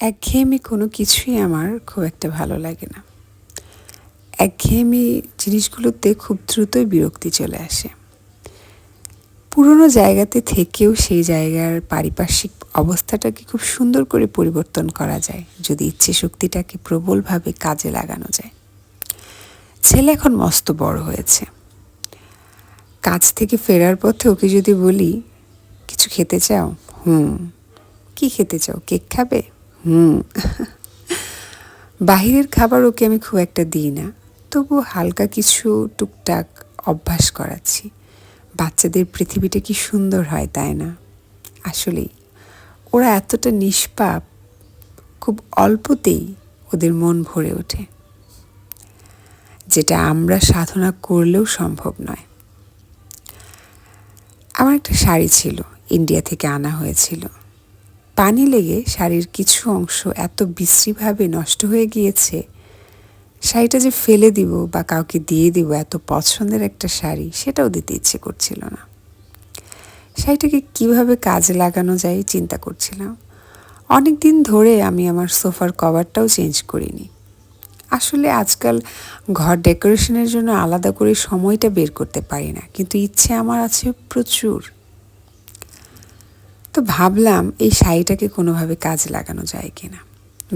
একঘেয়েমি কোনো কিছুই আমার খুব একটা ভালো লাগে না। একঘেয়েমি জিনিসগুলোতে খুব দ্রুতই বিরক্তি চলে আসে। পুরনো জায়গাতে থেকেও সেই জায়গার পারিপার্শ্বিক অবস্থাটাকে খুব সুন্দর করে পরিবর্তন করা যায়, যদি ইচ্ছে শক্তিটাকে প্রবলভাবে কাজে লাগানো যায়। ছেলে এখন মস্ত বড় হয়েছে। কাজ থেকে ফেরার পথে ওকে যদি বলি, কিছু খেতে চাও? হুম। কি খেতে চাও? কেক খাবে? হুম। বাহিরের খাবার ওকে আমি খুব একটা দিই না, তবু হালকা কিছু টুকটাক অভ্যাস করাচ্ছি। বাচ্চাদের পৃথিবীটা কি সুন্দর হয় তাই না? আসলেই। ওরা এতটা নিষ্পাপ, খুব অল্পতেই ওদের মন ভরে ওঠে। যেটা আমরা সাধনা করলেও সম্ভব নয়। আমার একটা শাড়ি ছিল, ইন্ডিয়া থেকে আনা হয়েছিল। পানি লেগে শাড়ির কিছু অংশ এত বিশ্রীভাবে নষ্ট হয়ে গিয়েছে, শাড়িটা যে ফেলে দিব বা কাউকে দিয়ে দিব এত পছন্দের একটা শাড়ি সেটাও দিতে ইচ্ছে করছিল না। শাড়িটাকে কীভাবে কাজে লাগানো যায় চিন্তা করছিলাম। অনেক দিন ধরে আমি আমার সোফার কভারটাও চেঞ্জ করিনি। আসলে আজকাল ঘর ডেকোরেশনের জন্য আলাদা করে সময়টা বের করতে পারি না, কিন্তু ইচ্ছে আমার আছে প্রচুর। তো ভাবলাম এই শাড়িটাকে কোনোভাবে কাজে লাগানো যায় কিনা।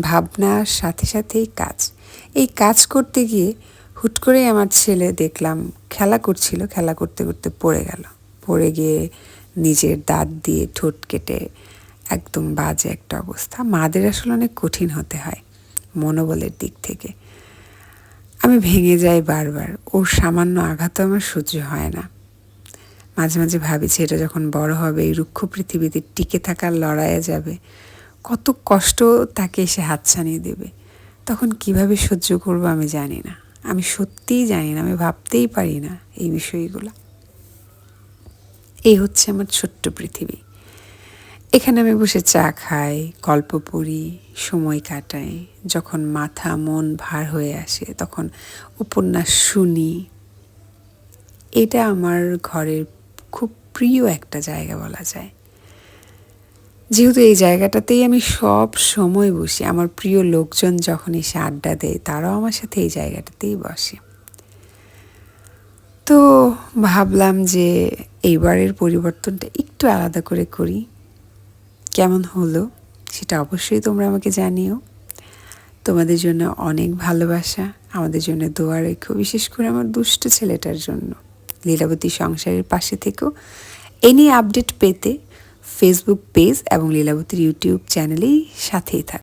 ভাবনার সাথে সাথেই কাজ। এই কাজ করতে গিয়ে হুট করেই আমার ছেলে দেখলাম খেলা করছিল, খেলা করতে করতে পড়ে গেল। পড়ে গিয়ে নিজের দাঁত দিয়ে ঠোঁট কেটে একদম বাজে একটা অবস্থা। মাদের আসলে অনেক কঠিন হতে হয় মনোবলের দিক থেকে। আমি ভেঙে যাই বারবার। ওর সামান্য আঘাতও আমার সহ্য হয় না। মাঝে মাঝে ভাবি ছেলেটা যখন বড় হবে, এই রুক্ষ পৃথিবীতে টিকে থাকার লড়াইয়ে যাবে। কত কষ্ট তাকে এসে হাতছানিয়ে দেবে। তখন কীভাবে সহ্য করব আমি জানি না। আমি সত্যিই জানি না, আমি ভাবতেই পারি না এই বিষয়গুলো। এই হচ্ছে আমার ছোট্ট পৃথিবী। এখানে আমি বসে চা খাই, গল্প পড়ি, সময় কাটাই। যখন মাথা, মন ভার হয়ে আসে, তখন উপন্যাস শুনি। এটা আমার ঘরের খুব প্রিয় একটা জায়গা বলা যায়। যেহেতু এই জায়গাটাতেই আমি সব সময় বসি, আমার প্রিয় লোকজন যখন এসে আড্ডা দেয়, তারাও আমার সাথে এই জায়গাটাতেই বসে। তো ভাবলাম যে এইবারের পরিবর্তনটা একটু আলাদা করে করি। কেমন হলো সেটা অবশ্যই তোমরা আমাকে জানিও। তোমাদের জন্য অনেক ভালোবাসা, আমাদের জন্য দোয়া রেখো, বিশেষ করে আমার দুষ্ট ছেলেটার জন্য। লীলাবতী সংসারের পাশে থেকেও। এনি আপডেট পেতে ফেসবুক পেজ এবং লীলাবতীর ইউটিউব চ্যানেলেই সাথেই থাক।